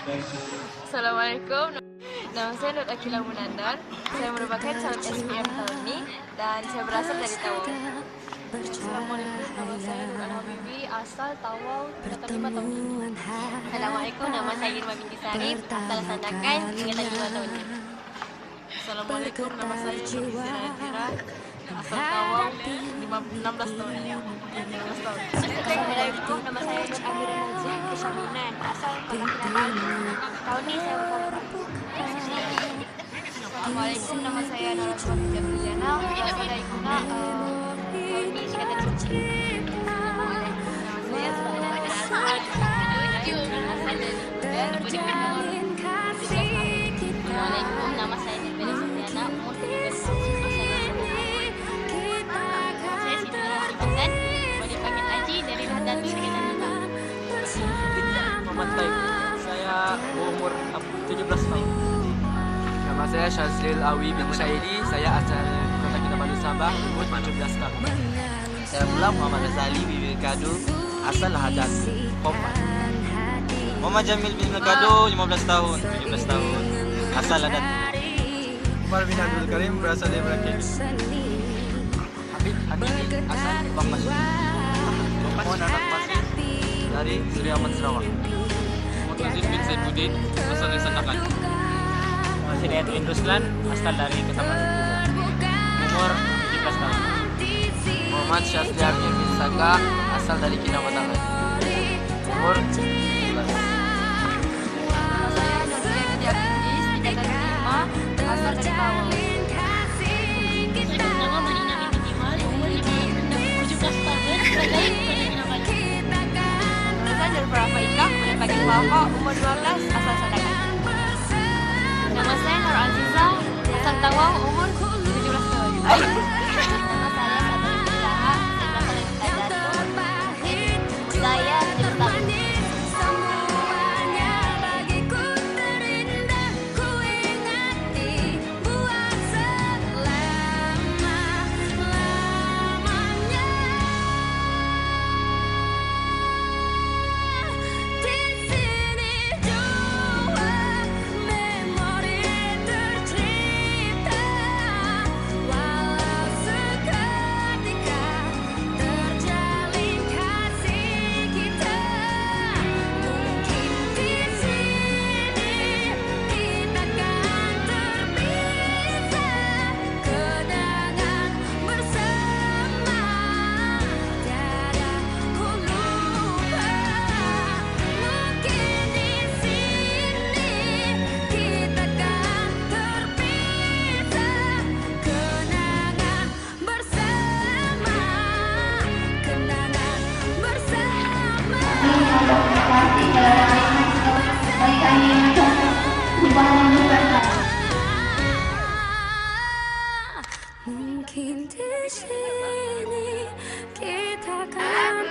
Assalamualaikum. Nama saya Nur Akila Munandar. Saya merupakan calon SPM tahun ini dan saya berasal dari Tawau. Assalamualaikum. Nama saya Nur Al-Habibi, asal Tawau, Kota Lima tahun ini. Assalamualaikum, nama saya Irma binti Sarif, asal Sandakan, tingkatan 5 tahun ini. Assalamualaikum. Nama saya Nur Zira asal Tawau, 16 tahun ini. 16 tahun. Saya Assalamualaikum. Nama saya Nur Rahmat Jabriana, asal dari Kuna. tahun ini 5. 17 tahun. Nama saya Syazril Awi bin Syairi. Saya asal Kota Kinabalu Sabah, umur 17 tahun. Saya pula Muhammad Razali bin Kadu asal Hadas Kompas. Muhammad Jamil bin Kadu 15 tahun, 17 tahun. Asal Hadas. Umar bin Abdul Karim berasal dari Merauke. Habib Hanifi asal Bang Masud. Muhammad Anak Masud dari Surya Ahmad Sarawak. Muhammad Aziz bin Saifuddin asal dari Sandakan. Hidayat bin Ruslan asal dari Kecamatan Umur 17 tahun. Muhammad Syazli Amir bin Saka asal dari Kinabatangan. Umur Wafa, umur 12, asal Sandakan. Nama saya Nur Aziza, Asal Tawau, umur 17 tahun. Nama saya Sabri Usaha, saya berasal dari Kota Jatuh. Saya sini kita kan